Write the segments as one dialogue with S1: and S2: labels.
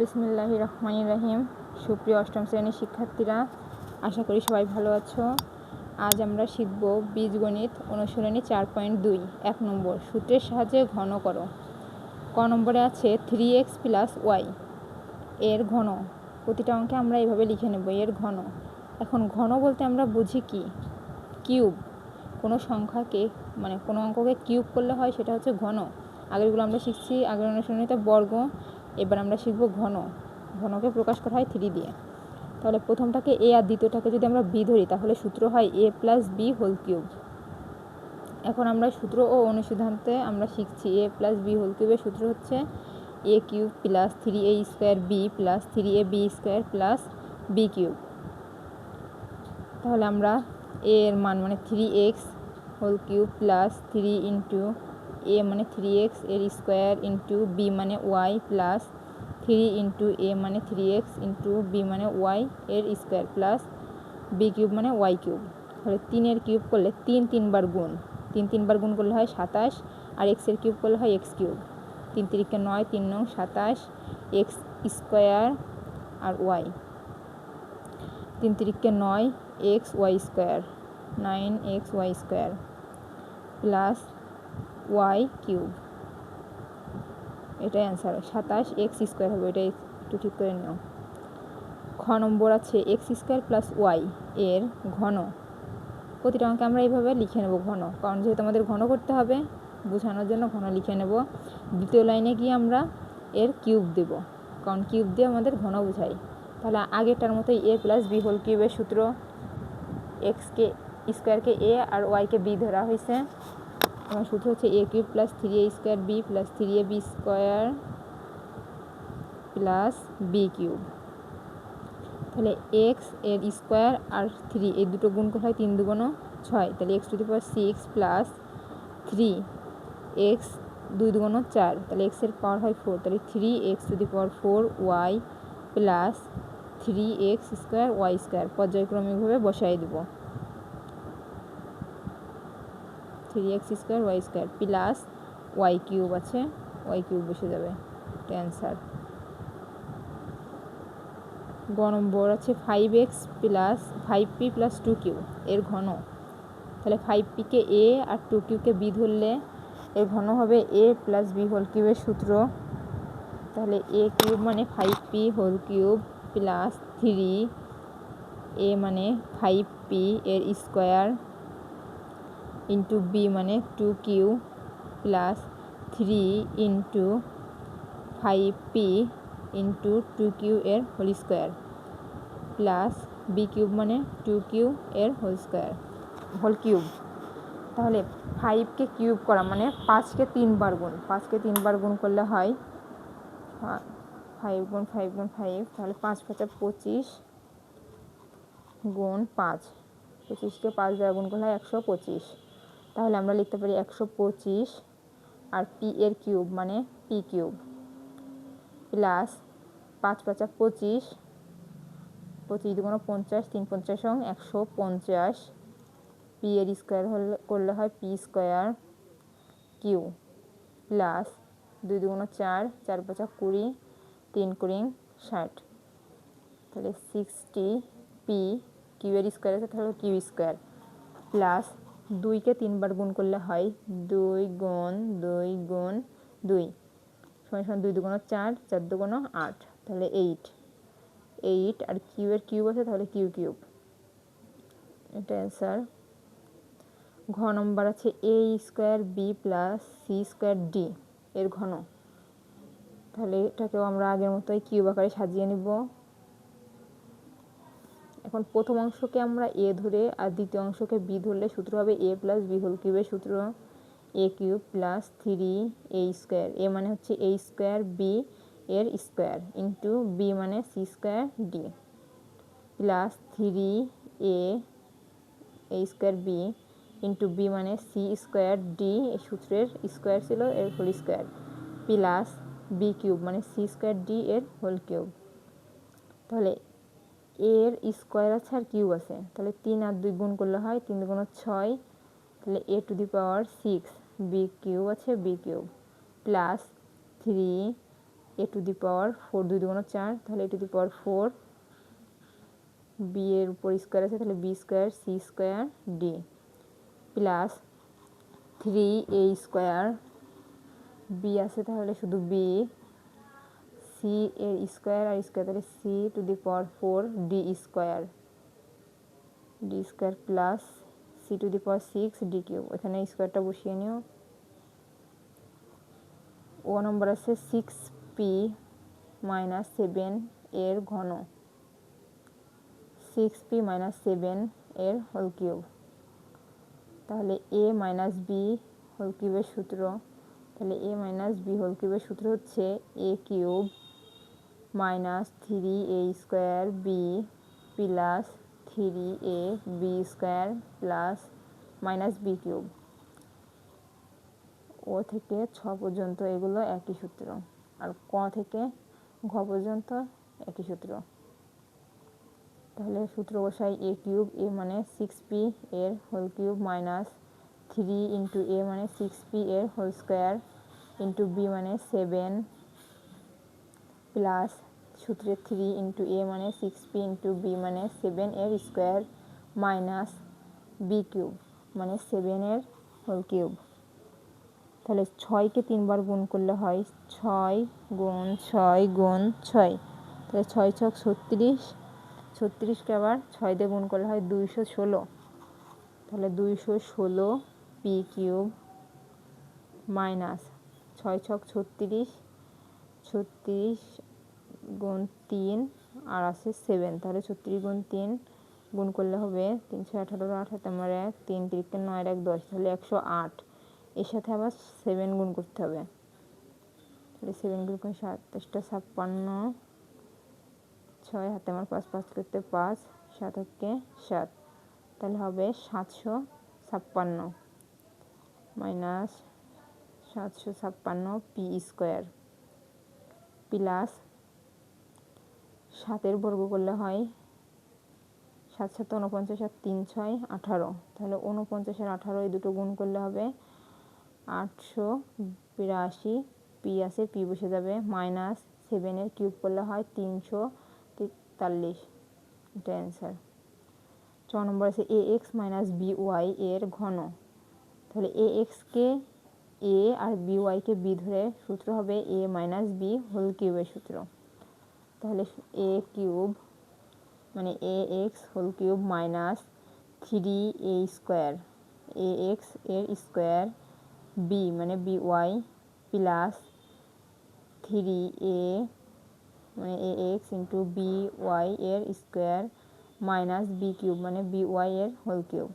S1: বিসমিল্লাহ রহমান রাহিম সুপ্রিয় অষ্টম শ্রেণির শিক্ষার্থীরা, আশা করি সবাই ভালো আছো। আজ আমরা শিখব বীজগণিত অনুশীলনী চার পয়েন্ট দুই, এক নম্বর, সূত্রের সাহায্যে ঘন করো। ক নম্বরে আছে থ্রি এক্স প্লাস ওয়াই এর ঘন। প্রতিটা অঙ্কে আমরা এইভাবে লিখে নেব, এর ঘন। এখন ঘন বলতে আমরা বুঝি কি? কিউব কোনো সংখ্যাকে মানে কোনো অঙ্ককে কিউব করলে হয় সেটা হচ্ছে ঘন। আগেরগুলো আমরা শিখছি, আগের অনুশীলনীতে বর্গ এবার আমরা শিখব ঘন। ঘনকে প্রকাশ করা হয় থ্রি দিয়ে। তাহলে প্রথমটাকে এ আর দ্বিতীয়টাকে যদি আমরা বি ধরি, তাহলে সূত্র হয় A plus B whole cube এখন আমরা সূত্র ও অনুসিদ্ধান্তে আমরা শিখছি এ প্লাস বি হোল কিউবের সূত্র হচ্ছে A cube plus three A square B plus three A B square plus B cube তাহলে আমরা এর মান মানে three X whole cube plus three into A মানে থ্রি এক্সের স্কোয়ার ইন্টু বি মানে Y plus three into A মানে three X into B মানে ওয়াই এর স্কোয়ার প্লাস বি কিউব মানে ওয়াই কিউব তাহলে তিনের কিউব করলে তিন তিনবার গুণ। তিন তিনবার গুণ করলে হয় সাতাশ, আর এক্সের কিউব করলে হয় এক্স কিউব তিন তিরিকে নয়, তিন নং সাতাশ এক্স স্কোয়ার আর ওয়াই তিন তিরিকে নয় X Y square nine X Y square plus Y cube. এটাই অ্যান্সার সাতাশ এক্স স্কোয়ার হবে, এটাই একটু ঠিক করে নিও। খ নম্বর আছে এক্স স্কোয়ার প্লাস ওয়াই এর ঘন। প্রতিটা অঙ্কে আমরা এইভাবে লিখে নেব ঘন, কারণ যেহেতু আমাদের ঘন করতে হবে, বোঝানোর জন্য ঘন লিখে নেব। দ্বিতীয় লাইনে গিয়ে আমরা এর কিউব দেব, কারণ কিউব দিয়ে আমাদের ঘন বোঝাই তাহলে আগেরটার মতোই এ প্লাস বি হোল কিউবের সূত্র এক্সকে স্কোয়ারকে এ আর ওয়াইকে বি ধরা হয়েছে। আমার সূত্র হচ্ছে A cube plus three A square B plus three A B square plus B cube তাহলে এক্সের স্কোয়ার আর থ্রি এই দুটো গুণ করলে হয় তিন দুগুণো ছয়। তাহলে X to the power six plus three X দুই দুগুণো চার। তাহলে এক্সের পাওয়ার হয় ফোর তাহলে three X to the power four Y plus three X square Y square পর্যায়ক্রমিকভাবে বসাই দেবো। Three X square Y square plus Y cube আছে ওয়াই কিউব বসে যাবে অ্যান্সার গ নম্বর আছে five X plus five P plus two Q এর ঘন। তাহলে ফাইভ পিকে এ আর টু কিউকে বি ধরলে এর ঘন হবে এ প্লাস বি হোল কিউবের সূত্র। তাহলে এ কিউব মানে five P whole cube plus three A মানে ফাইভ পি এর স্কোয়ার ইন্টু বি মানে two Q plus three into five P into two Q এর whole square plus B cube মানে two Q এর হোল স্কোয়ার হোল কিউব তাহলে ফাইভকে cube করা মানে পাঁচকে তিনবার গুণ পাঁচকে তিনবার গুণ করলে হয় ফাইভ গুণ ফাইভ গুণ ফাইভ তাহলে পাঁচ পাঁচা পঁচিশ গুণ পাঁচ পঁচিশকে পাঁচ দ্বারা গুণ করলে হয় একশো পঁচিশ। তাহলে আমরা লিখতে পারি একশো পঁচিশ আর পি এর কিউব মানে পি কিউব। প্লাস পাঁচ পাঁচা পঁচিশ পঁচিশ দুগুণ পঞ্চাশ, তিন পঞ্চাশ একশো পঞ্চাশ। পি এর স্কোয়ার হলে করলে হয় পি স্কোয়ার কিউ। প্লাস দুই দুগুণ চার চার পাঁচা কুড়ি, তিন কুড়ি ষাট। তাহলে সিক্সটি পি কিউ এর স্কোয়ার আছে, তাহলে কিউ স্কোয়ার। প্লাস দুইকে তিনবার গুণ করলে হয় দুই গুণ দুই গুণ দুই। সময় সময় দুই দুগুণ চার চার দুগুণ আট। তাহলে এইট এইট আর কিউ এর কিউব আছে, তাহলে কিউ কিউব। এটা অ্যান্সার ঘ নম্বর আছে A square B plus C square D এর ঘন। তাহলে এটাকেও আমরা আগের মতোই কিউব আকারে সাজিয়ে নিব। এখন প্রথম অংশকে আমরা এ ধরে আর দ্বিতীয় অংশকে বি ধরলে সূত্র হবে এ প্লাস বি হোল কিউবের সূত্র A cube plus three A square A মানে হচ্ছে এ স্কোয়ার বি এর স্কোয়ার ইন্টু বি মানে C square D plus three A A square B into B মানে সি স্কোয়ার ডি এই সূত্রের স্কোয়ার ছিল এর whole square plus B cube মানে সি স্কোয়ার ডি এর হোল কিউব তাহলে এর স্কোয়ার আছে আর কিউব আছে। তাহলে তিন আর দুই গুণ করলে হয় তিন দুগুণ ছয়। তাহলে A to the power six. B cube আছে, B cube. Plus three, A to the power four, দুই দুগুণ চার। তাহলে A to the power four. B এর উপর স্কোয়ার আছে, তাহলে B square, C square, D. Plus three A square. B আছে তাহলে শুধু বি। সি এর স্কোয়ার আর স্কোয়ার তাহলে C to the power four D square D square plus C to the power six D cube এখানে স্কোয়ারটা বসিয়ে নিও। ও নম্বর আছে সিক্স পি মাইনাস সেভেন এর ঘন। সিক্স পি মাইনাস সেভেন এর হোল কিউব তাহলে এ মাইনাস বি হোল কিউবের সূত্র। তাহলে এ মাইনাস বি হোল কিউবের সূত্র হচ্ছে A cube minus three A square B plus three A B square plus minus B cube ও থেকে ছ পর্যন্ত এগুলো একই সূত্র, আর ক থেকে ঘ পর্যন্ত একই সূত্র। তাহলে সূত্র বসাই এ কিউব এ মানে সিক্স পি এর whole cube minus three into A মানে সিক্স পি এর হোল স্কোয়ার ইন্টু বি মানে সেভেন প্লাস সূত্রে থ্রি ইন্টু এ মানে সিক্স পি ইন্টু বি মানে সেভেন এর স্কোয়ার মাইনাস বি কিউব মানে সেভেনের হোল কিউব তাহলে ছয়কে তিনবার গুণ করলে হয় ছয় গুণ ছয় গুণ ছয়। তাহলে ছয় ছক ছত্রিশ ছত্রিশকে আবার ছয় দিয়ে গুণ করলে হয় দুইশো ষোলো। তাহলে দুইশো ষোলো পি কিউব মাইনাস ছয় ছক ছত্রিশ ছত্রিশ গুণ তিন, আর আছে সেভেন তাহলে ছত্রিশ গুণ তিন গুণ করলে হবে তিনশো আঠারো আট হাতে আমার এক, তিন তিরিকে নয় এক দশ, তাহলে একশো আট। এর সাথে আবার সেভেন গুণ করতে হবে। তাহলে সেভেন গুণ করে সাতাশটা ছাপ্পান্ন, ছয় হাতে আমার পাঁচ পাঁচ করতে পাঁচ, সাত সাত। তাহলে হবে সাতশো ছাপ্পান্ন মাইনাস সাতশো ছাপ্পান্ন পি স্কোয়ার। প্লাস সাতের বর্গ করলে হয় সাত সাত উনপঞ্চাশ আর তিন ছয় আঠারো। তাহলে উনপঞ্চাশ আর আঠারো এই দুটো গুণ করলে হবে আটশো বিরাশি। পি আছে, পি বসে যাবে। মাইনাস সেভেনের কিউব করলে হয় তিনশো তেতাল্লিশ। এটা অ্যান্সার ছ নম্বর আছে, A X minus B Y এর ঘন। তাহলে এ এক্সকে এ আর বি ওয়াইকে বি ধরে সূত্র হবে এ মাইনাস বি হোল কিউবের সূত্র। তাহলে এ কিউব মানে A X whole cube minus three A square. A এক্সের স্কোয়ার বি মানে B Y plus three A মানে A X into B Y এর স্কোয়ার মাইনাস বি কিউব মানে বি ওয়াই এর হোল কিউব।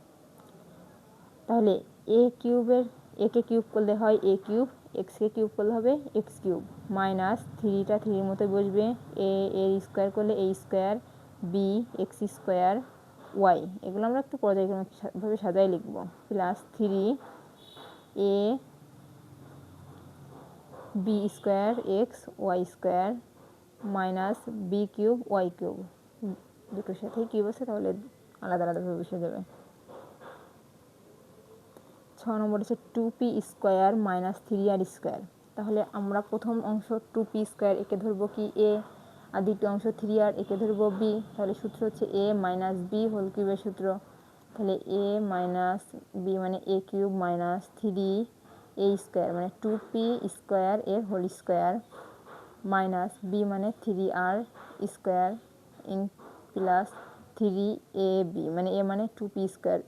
S1: তাহলে এ কিউবের, একে কিউব করলে হয় এ কিউব এক্সকে কিউব করলে হবে এক্স কিউব। মাইনাস থ্রিটা থ্রির মতো বসবে। এ, এর স্কোয়ার করলে A square, B, X square, Y. এগুলো আমরা একটু পর্যায়ক্রমিকভাবে সাজাই লিখব। Plus three, A, B square, X, Y square, minus B cube, Y cube. দুটোর সাথেই কিউব আছে, তাহলে আলাদা আলাদাভাবে বসে যাবে। ছ নম্বর হচ্ছে two P square minus three R square তাহলে আমরা প্রথম অংশ টু পি স্কোয়ার একে ধরবো কি এ আর দ্বিতীয় অংশ থ্রি আর একে ধরবো বি তাহলে সূত্র হচ্ছে এ মাইনাস বি হোল কিউবের সূত্র। তাহলে এ মাইনাস বি মানে A cube minus three A square মানে টু পি স্কোয়ার এর হোল স্কোয়ার মাইনাস বি মানে three R square in plus three A B মানে এ মানে two P square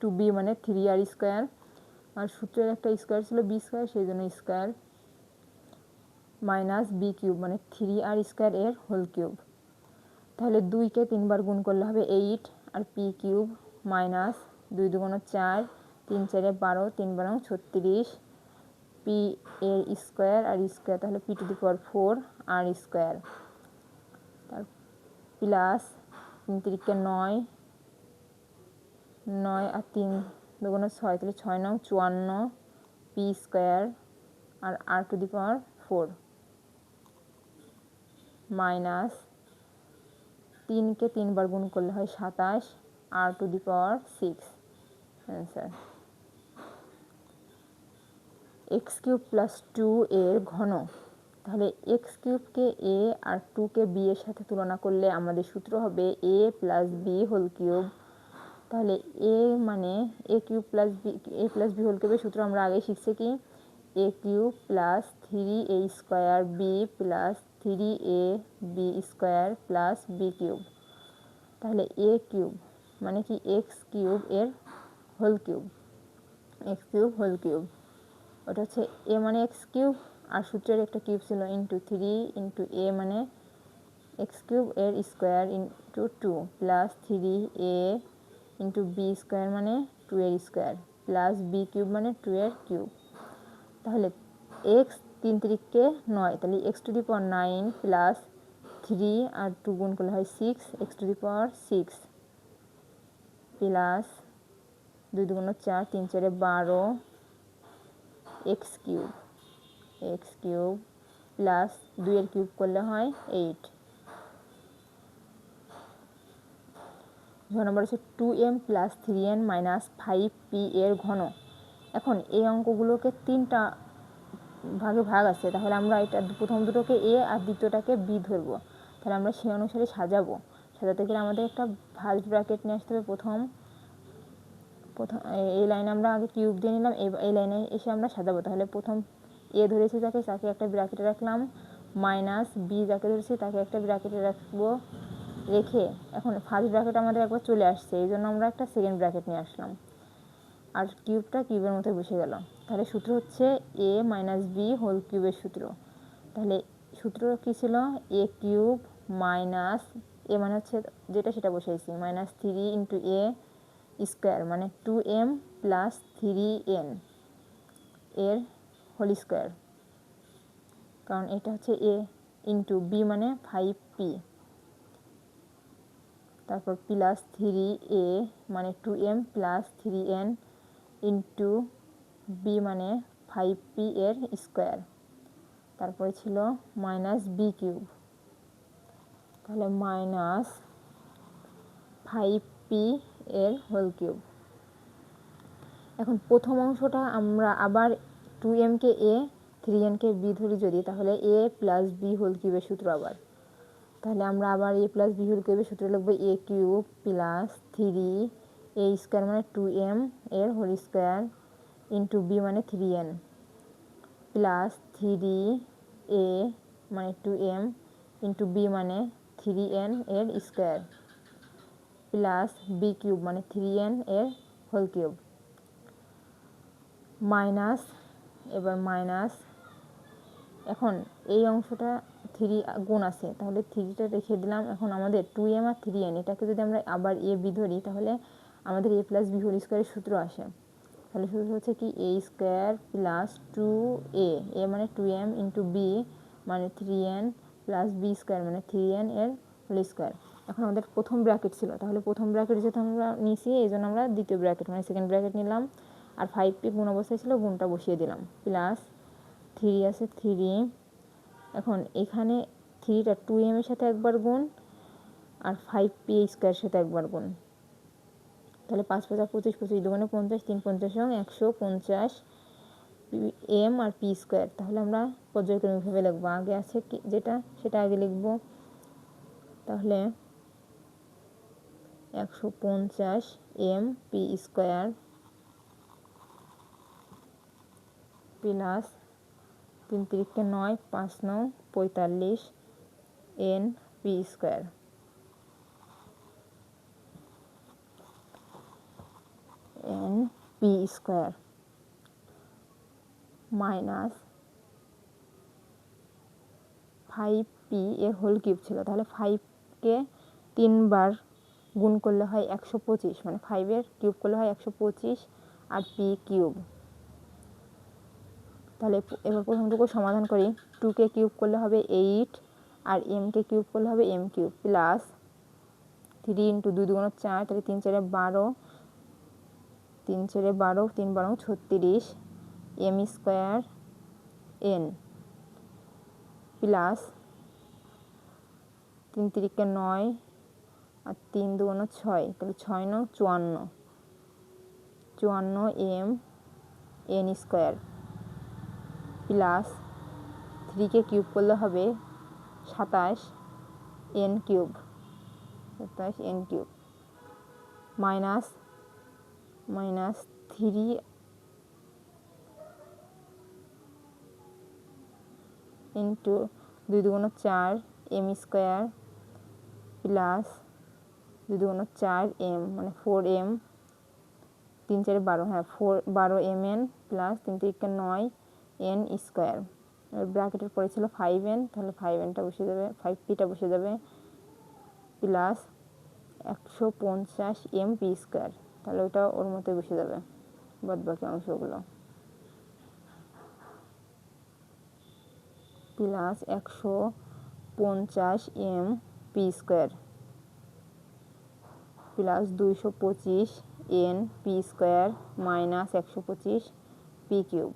S1: two B মানে থ্রি আর স্কোয়ার আর সূত্রের একটা স্কোয়ার ছিল বি স্কোয়ার সেই জন্য স্কোয়ার মাইনাস বি কিউব মানে থ্রি আর স্কোয়ার এর হোল কিউব তাহলে দুইকে তিনবার গুণ করলে হবে এইট আর পি কিউব মাইনাস দুই দুগুণ চার, তিন চারে বারো, তিন বারো ছত্রিশ পি এর স্কোয়ার আর স্কোয়ার তাহলে P to the power four R square তার প্লাস তিন তিরিকে নয় নয় আর তিন দুগুণ ছয়, তাহলে ছয় নং চুয়ান্ন P square R R to the power four minus তিনকে তিনবার গুণ করলে হয় সাতাশ R to the power six answer X cube plus two এর ঘন, তাহলে এক্স কিউবকে এ আর টুকে বি এর সাথে তুলনা করলে আমাদের সূত্র হবে a plus b whole cube তাহলে এ মানে a cube plus b, a plus b whole কিউবের সূত্র আমরা আগে শিখছি কি? A cube plus three a square b plus three a b square plus b cube. তাহলে এ কিউব মানে কি? এক্স কিউব এর whole cube. X cube whole cube. ওটা হচ্ছে এ মানে এক্স কিউব। আর সূত্রের একটা কিউব ছিল ইন্টু থ্রি ইন্টু এ মানে এক্স কিউব এর square into two plus three a into b square মানে টু এর স্কোয়ার প্লাস বি কিউব মানে টু এর কিউব তাহলে এক্স তিন তিরিককে নয়, তাহলে x to the power nine plus three R two গুণ করলে হয় six x to the power six plus দুই দুগুণ চার, তিন চারে বারো x cube x cube plus দুইয়ের কিউব করলে হয় এইট ঘ নম্বর হচ্ছে two m plus three n minus five p এর ঘন। এখন এই অঙ্কগুলোকে তিনটা ভাগে ভাগ আছে, তাহলে আমরা এটা প্রথম দুটোকে এ আর দ্বিতীয়টাকে বি ধরবো। তাহলে আমরা সেই অনুসারে সাজাবো। সাজাতে গেলে আমাদের একটা ফার্স্ট ব্র্যাকেট নিয়ে আসতে হবে প্রথম। প্রথম এই লাইনে আমরা আগে কিউব দিয়ে নিলাম এই লাইনে এসে আমরা সাজাবো। তাহলে প্রথম এ ধরেছি যাকে তাকে একটা ব্র্যাকেটে রাখলাম মাইনাস বি যাকে ধরেছি তাকে একটা ব্র্যাকেটে রাখব। রেখে এখন ফার্স্ট ব্র্যাকেট আমাদের একবার চলে আসছে, এই জন্য আমরা একটা সেকেন্ড ব্র্যাকেট নিয়ে আসলাম। আর কিউবটা কিউবের মধ্যে বসে গেল। তাহলে সূত্র হচ্ছে এ মাইনাস বি হোল কিউবের সূত্র। তাহলে সূত্র কী ছিল? এ কিউব মাইনাস এ মানে হচ্ছে যেটা সেটা বসেছি minus three into a square মানে two m plus three n এর হোল স্কোয়ার কারণ এটা হচ্ছে এ ইন্টু বি মানে ফাইভ পি তারপর প্লাস থ্রি এ মানে two m plus three n into b মানে ফাইভ পি এর স্কোয়ার তারপরে ছিল মাইনাস বি কিউব তাহলে মাইনাস ফাইভ পি এর হোল কিউব এখন প্রথম অংশটা আমরা আবার টু এমকে এ থ্রি এনকে বি ধরি যদি, তাহলে এ প্লাস বি হোল কিউবের সূত্র আবার। তাহলে আমরা আবার এ প্লাস বি হোল কিউবের সূত্র লিখব a cube plus three a square মানে টু এম এর হোল স্কোয়ার ইন্টু বি মানে three n plus three a মানে টু এম ইন্টু বি মানে থ্রি এন এর স্কোয়ার প্লাস বি কিউব মানে থ্রি এন এর হোল কিউব মাইনাস এবার minus এখন এই অংশটা থ্রি গুণ আছে, তাহলে থ্রিটা রেখে দিলাম। এখন আমাদের টু এম আর থ্রি এন এটাকে যদি আমরা আবার এ বি ধরি, তাহলে আমাদের এ প্লাস বি হোল স্কোয়ারের সূত্র আসে। তাহলে সূত্র হচ্ছে কি? A square plus two a a মানে টু এম ইন্টু বি মানে three n plus b square মানে থ্রি এন এর হোল স্কোয়ার এখন আমাদের প্রথম ব্র্যাকেট ছিল, তাহলে প্রথম ব্র্যাকেট যেহেতু আমরা নিয়েছি এই জন্য আমরা দ্বিতীয় ব্র্যাকেট মানে সেকেন্ড ব্র্যাকেট নিলাম। আর ফাইভ পি গুণ অবস্থায় ছিল, গুণটা বসিয়ে দিলাম। প্লাস থ্রি আছে থ্রি এখন এখানে থ্রিটা টু এম এর সাথে একবার গুণ আর ফাইভ পি এ স্কোয়ার সাথে একবার গুণ। তাহলে পাঁচ পাঁচা পঁচিশ পঁচিশ দুগুণে পঞ্চাশ, তিন পঞ্চাশ এবং একশো পঞ্চাশ এম আর পি স্কোয়ার তাহলে আমরা পর্যায়ক্রমিকভাবে লিখব। আগে আছে যেটা, সেটা আগে লিখব। তাহলে একশো পঞ্চাশ এম পি স্কোয়ার প্লাস তিন তিরিখকে নয়, পাঁচ নয়, পঁয়তাল্লিশ n p square. N p square minus five p এর হোল কিউব ছিল। তাহলে ফাইভকে তিনবার গুণ করলে হয় একশো পঁচিশ মানে ফাইভের কিউব করলে হয় একশো পঁচিশ আর পি কিউব। তাহলে এবার প্রথমটুকু সমাধান করি। টুকে কিউব করলে হবে এইট আর এমকে কিউব করলে হবে m cube plus three into দুই দুগুণ চার, তাহলে তিন চারে বারো, তিন চারে বারো, তিন বারো ছত্রিশ এম স্কোয়ার এন প্লাস তিন তিরিকে নয় আর তিন দুগুণ ছয়, তাহলে ছয় নং চুয়ান্ন চুয়ান্ন এম এন স্কোয়ার প্লাস থ্রিকে কিউব করলে হবে সাতাশ এন কিউব। সাতাশ n cube. Minus minus three into দুই দুগুণ চার এম স্কোয়ার প্লাস দুই দুগুণ চার এম মানে ফোর এম। তিন চারে বারো হ্যাঁ ফোর, বারো এম এন প্লাস তিন তিরিকা নয় এন স্কোয়ার ব্র্যাকেটের পরে ছিল ফাইভ এন তাহলে ফাইভ এনটা বসে যাবে ফাইভ পিটা বসে যাবে প্লাস একশো পঞ্চাশ এম পি স্কোয়ার তাহলে ওটা ওর মতোই বসে যাবে বাদ বাকি অংশগুলো। প্লাস একশো পঞ্চাশ এম পি স্কোয়ার প্লাস দুইশো পঁচিশ এন পি স্কোয়ার মাইনাস একশো পঁচিশ পি কিউব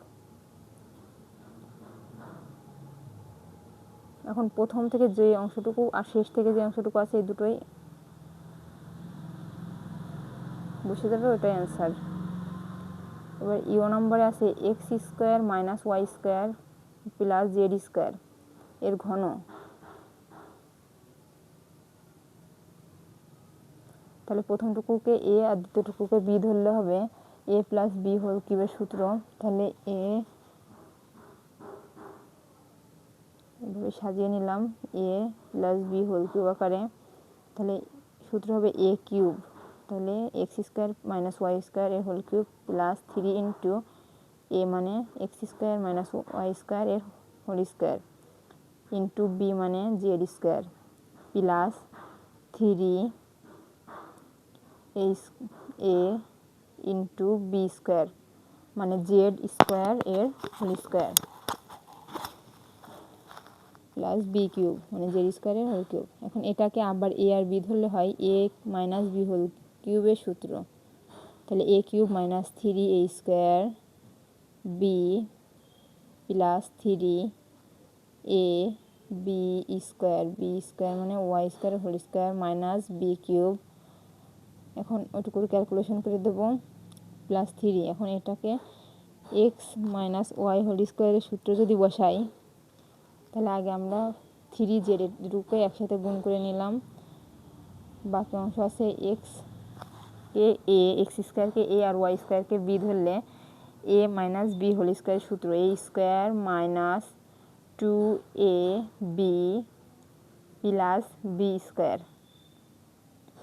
S1: এখন প্রথম থেকে যে অংশটুকু আর শেষ থেকে যে অংশটুকু আছে, এই দুটোই বসে যাবে ওটাই অ্যান্সার এবার ইও নম্বরে আছে x square minus y square plus z square এর ঘন। তাহলে প্রথমটুকুকে এ আর দ্বিতীয়টুকুকে বি ধরলে হবে এ প্লাস বি হোল কিউবের সূত্র। তাহলে এ এভাবে সাজিয়ে নিলাম। A plus b whole cube আকারে। তাহলে সূত্র হবে এ কিউব তাহলে x square minus y square এর whole cube plus three into a মানে x square minus y square এর হোল স্কোয়ার ইন্টু বি মানে z square plus three a into b square মানে জেড স্কোয়ার এর whole square plus b cube মানে z স্কোয়ারের whole cube এখন এটাকে আবার এ আর বি ধরলে হয় এ মাইনাস বি হোল কিউবের সূত্র। তাহলে a cube minus three a square b plus three a b square b square মানে y square whole square minus b cube এখন ওটুকু ক্যালকুলেশন করে দেব প্লাস থ্রি এখন এটাকে এক্স মাইনাস ওয়াই হোল স্কোয়ারের সূত্র যদি বসাই তাহলে আগে আমরা থ্রি জেড রূপে একসাথে গুণ করে নিলাম। বাকি অংশ আছে এক্স কে এ এক্স স্কোয়ারকে এ আর ওয়াই স্কোয়ারকে বি ধরলে a minus b whole square সূত্র a square minus two a b plus b square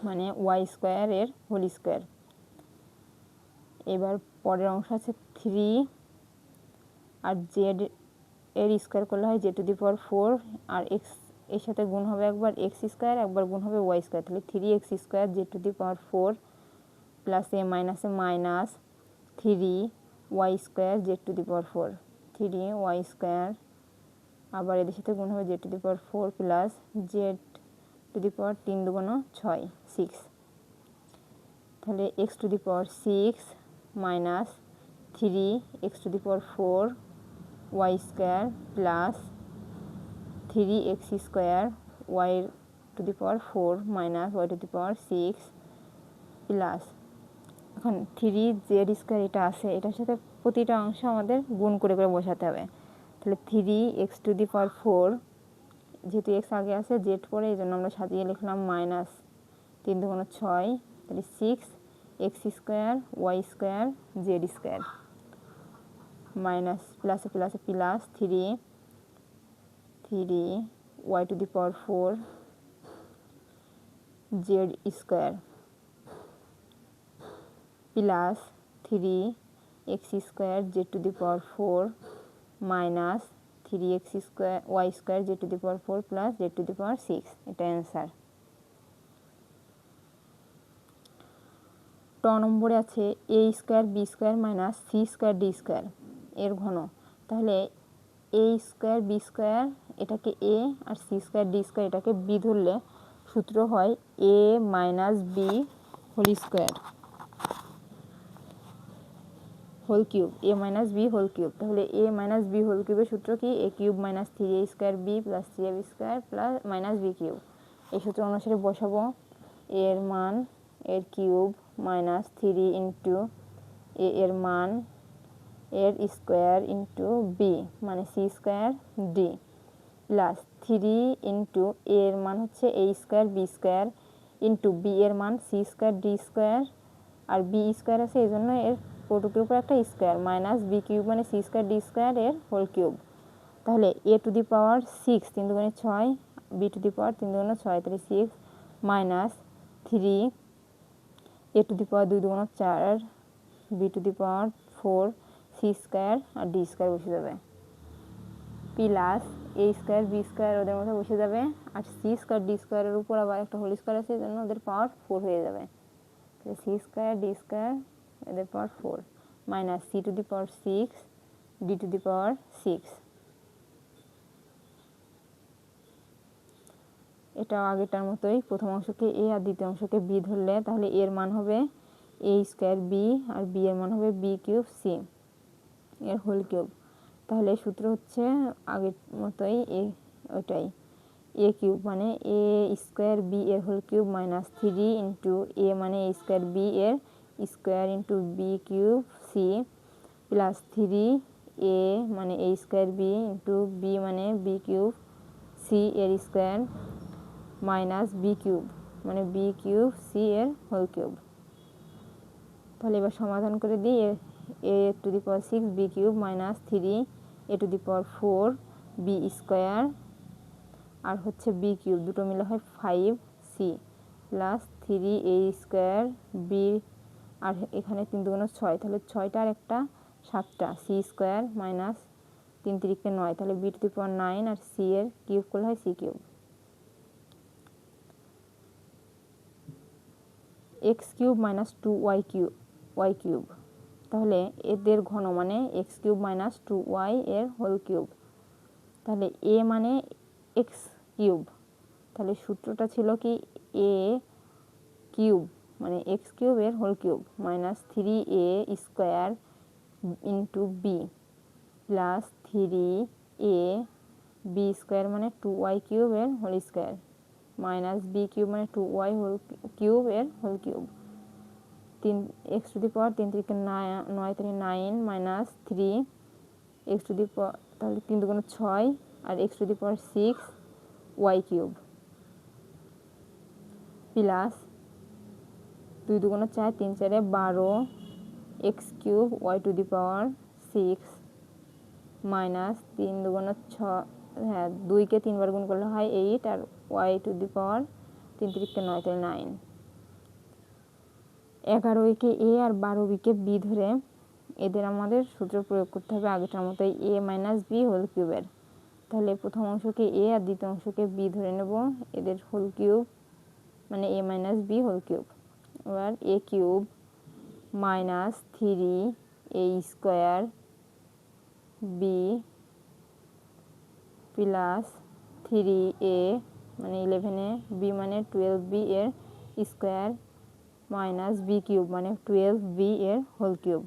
S1: মানে ওয়াই স্কোয়ারের হোল স্কোয়ার এবার পরের অংশ আছে থ্রি আর জেড এর স্কোয়ার করলে হয় z to the power four আর এক্সের সাথে গুণ হবে একবার এক্স স্কোয়ার একবার গুণ হবে ওয়াই স্কোয়ার তাহলে three x square z to the power four plus a minus minus three y square z to the power four three y square আবার এদের সাথে গুণ হবে z to the power four plus z to the power তিন দুগুণ ছয় six তাহলে x to the power six minus three x to the power four y square plus three x square y to the power four minus y to the power six plus এখন three z square এটা আছে, এটার সাথে প্রতিটা অংশ আমাদের গুণ করে করে বসাতে হবে। তাহলে three x to the power four যেহেতু এক্স আগে আছে জেড পরে, এই জন্য আমরা সাজিয়ে লিখলাম মাইনাস তিন দুগুণ ছয়, তাহলে six x square y square z square minus প্লাসে প্লাসে plus three three y to the power four z square plus three x square z to the power four minus three x square y square z to the power four plus z to the power six এটা answer ট নম্বরে আছে a square b square minus c square d square এর ঘন। তাহলে a square b square এটাকে a আর c square D square এটাকে বি ধরলে সূত্র হয় a minus b whole square whole cube a minus b whole cube তাহলে এ মাইনাস বি হোল কিউবের সূত্র কি? A cube minus three a square b plus three a square plus minus b cube এই সূত্র অনুসারে বসাবো। এর মান, এর cube minus three into a এর মান এর স্কোয়ার ইন্টু বি মানে c square d. Plus three into এর মান হচ্ছে a square b square into b এর মান সি স্কোয়ার ডি স্কোয়ার। আর বি স্কোয়ার আছে এই জন্য এর প্রোটুকের উপর একটা স্কোয়ার মাইনাস বি কিউব মানে সি স্কোয়ার ডি স্কোয়ার এর হোল কিউব তাহলে এ টু দি পাওয়ার সিক্স তিন দুগুণে ছয় বি টু দি পাওয়ার তিন দুগুণে ছয়, তাহলে six minus three a to the power দুই দুগুণ চার b to the power four c square R d square বসে যাবে। Plus a square b square ওদের মধ্যে বসে যাবে আর সি স্কোয়ার ডি স্কোয়ারের উপর আবার একটা হোল স্কোয়ার আছে জন্য ওদের পাওয়ার ফোর হয়ে যাবে। তাহলে সি স্কোয়ার ডি স্কোয়ার এদের power four minus c to the power six d to the power six এটাও আগেটার মতোই প্রথম অংশকে এ আর দ্বিতীয় অংশকে বি ধরলে তাহলে এর মান হবে এ স্কোয়ার বি আর বি এর মান হবে বি কিউব সি এর হোল কিউব তাহলে সূত্র হচ্ছে আগের মতোই এ ওইটাই। এ কিউব মানে এ স্কোয়ার বি এর whole cube minus three into a মানে এ স্কোয়ার বি এর square into b cube c plus three a মানে a square b into b মানে বি কিউব সি এর স্কোয়ার মাইনাস বি কিউব মানে b cube c এর whole cube তাহলে এবার সমাধান করে দিই a to the power six b cube minus three a to the power four b square আর হচ্ছে বি কিউব দুটো মিলে হয় five c plus three a square b আর এখানে তিন দুগুণ ছয়, তাহলে ছয়টা আর একটা সাতটা সি স্কোয়ার মাইনাস তিন তিরিকে নয়, তাহলে b to the power nine R c এর কিউব করলে হয় c cube x cube minus two y cube y cube তাহলে এদের ঘন মানে x cube minus two y এর হোল কিউব। তাহলে এ মানে এক্স কিউব। তাহলে সূত্রটা ছিল কি এ কিউব মানে এক্স কিউবের whole cube minus three a square into b plus three a b square মানে টু ওয়াই কিউবের whole square minus b cube মানে টু ওয়াই হোল কিউব এর হোল কিউব। তিন এক্স টু দি পাওয়ার তিন থেকে নয় থেকে nine minus three x to the power তাহলে তিন দুগুণ ছয় আর x to the power six y cube plus দুই দুগুণ চার, তিন চারে বারো x cube y to the power six minus তিন দুগুণ ছ হ্যাঁ দুইকে তিনবার গুণ করলে হয় এইট আর ওয়াই টু দি পাওয়ার তিন তিরিখকে নয় তাহলে নাইন এগারো উইকে এ আর বারো উইকে বি ধরে এদের আমাদের সূত্র প্রয়োগ করতে হবে আগেটার মতো এ মাইনাস বি হোল কিউবের তাহলে প্রথম অংশকে এ আর দ্বিতীয় অংশকে বি ধরে নেব এদের হোল কিউব মানে a minus b whole cube এবার a cube minus three a square b plus three a মানে ইলেভেনে বি মানে টুয়েলভ বি এর স্কোয়ার মাইনাস বি কিউব মানে টুয়েলভ বি এর হোল কিউব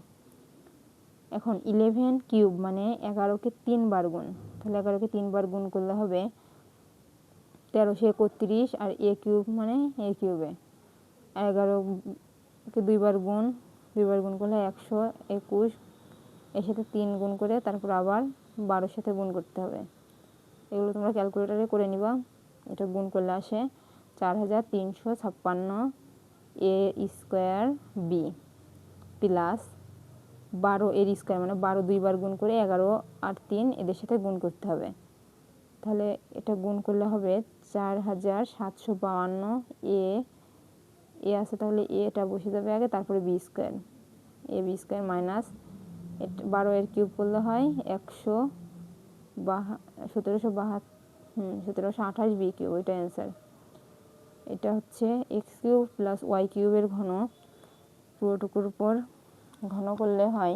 S1: এখন ইলেভেন কিউব মানে এগারোকে তিনবার গুণ। তাহলে এগারোকে তিনবার গুণ করলে হবে তেরোশো একত্রিশ আর এ কিউব মানে এ। কিউবে এগারোকে দুইবার গুণ দুইবার গুণ করলে একশো একুশ। এর সাথে তিন গুণ করে তারপর আবার বারোর সাথে গুণ করতে হবে। এগুলো তোমরা ক্যালকুলেটারে করে নিবা। এটা গুণ করলে আসে চার হাজার তিনশো ছাপ্পান্ন। এ স্কোয়ার বি প্লাস বারো এর স্কোয়ার মানে বারো দুইবার গুণ করে এগারো আর তিন এদের সাথে গুণ করতে হবে। তাহলে এটা গুণ করলে হবে চার হাজার সাতশো বাউান্ন এ এ আছে তাহলে এটা বসে যাবে আগে, তারপরে b square a b square minus বারো এর কিউব করলে হয় একশো বাহা, সতেরোশো বাহাত, হুম, সতেরোশো আঠাশ বি কিউব ওইটা অ্যান্সার এটা হচ্ছে এক্স কিউব প্লাস ওয়াই কিউবের ঘন। পুরোটুকুর উপর ঘন করলে হয়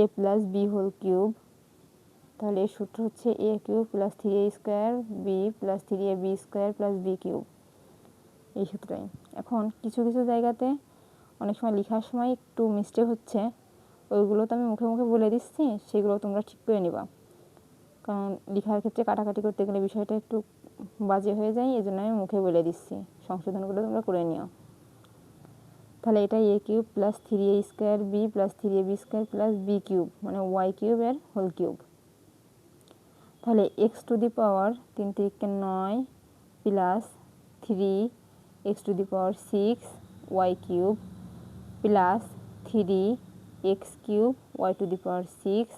S1: a plus b whole cube. তাহলে এর সূত্র হচ্ছে a cube plus three a square b plus three a b square plus b cube. এই সূত্রটাই এখন কিছু কিছু জায়গাতে অনেক সময় লেখার সময় একটু মিস্টেক হচ্ছে। ওইগুলো তো আমি মুখে মুখে বলে দিচ্ছি, সেগুলো তোমরা ঠিক করে নিবা। কারণ লেখার ক্ষেত্রে কাটাকাটি করতে গেলে বিষয়টা একটু বাজে হয়ে যায় এই জন্য আমি মুখে বলে দিচ্ছি, সংশোধনগুলো তোমরা করে নিও। তাহলে এটা a cube plus three a square b plus three a b square plus b cube মানে ওয়াই কিউবের হোল কিউব। তাহলে এক্স টু দি পাওয়ার তিন তিরিকে নয় plus three x to the power six y cube plus three x cube y to the power six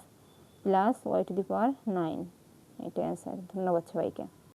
S1: plus y to the power nine. এটা answer ধন্যবাদ সবাইকে।